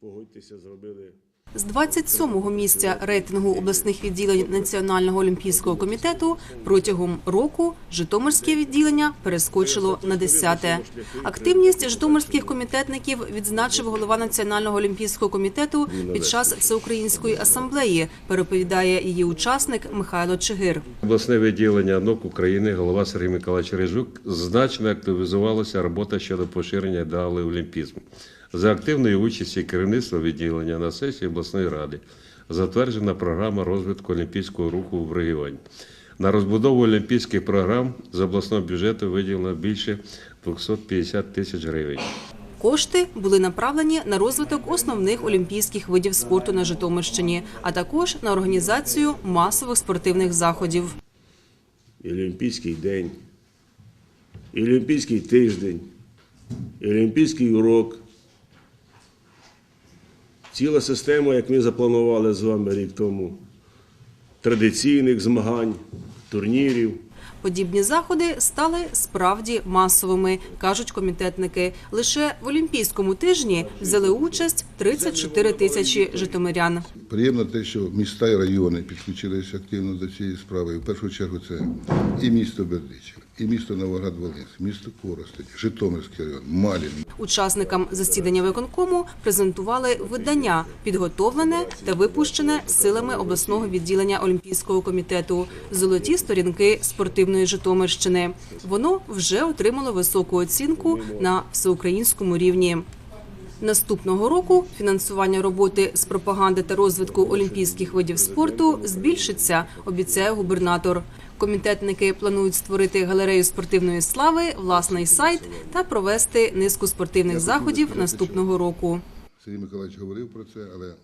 погодьтеся, зробили З 27-го місця рейтингу обласних відділень Національного олімпійського комітету протягом року Житомирське відділення перескочило на 10-те. Активність житомирських комітетників відзначив голова Національного олімпійського комітету під час всеукраїнської асамблеї. Переповідає її учасник Михайло Чигир. Обласне відділення НОК України, голова Сергій Миколаївич Рижук, значно активізувалася робота щодо поширення ідеали олімпізму. За активної участі керівництва відділення на сесії обласної ради затверджена програма розвитку олімпійського руху в регіоні. На розбудову олімпійських програм з обласного бюджету виділено більше 250 тисяч гривень. Кошти були направлені на розвиток основних олімпійських видів спорту на Житомирщині, а також на організацію масових спортивних заходів. і Олімпійський день, і Олімпійський тиждень, і Олімпійський урок. Ціла система, як ми запланували з вами рік тому, традиційних змагань, турнірів. Подібні заходи стали справді масовими, кажуть комітетники. Лише в Олімпійському тижні взяли участь 34 тисячі житомирян. Приємно те, що міста і райони підключилися активно до цієї справи. В першу чергу це і місто Бердичів, і місто Новоград-Волинськ, місто Коростень, Житомирський район, Малін, Учасникам засідання виконкому презентували видання, підготовлене та випущене силами обласного відділення Олімпійського комітету Золоті сторінки спортивної Житомирщини. Воно вже отримало високу оцінку на всеукраїнському рівні. Наступного року фінансування роботи з пропаганди та розвитку олімпійських видів спорту збільшиться, обіцяє губернатор. Комітетники планують створити галерею спортивної слави, власний сайт та провести низку спортивних заходів наступного року. Сергій Миколаївич говорив про це, але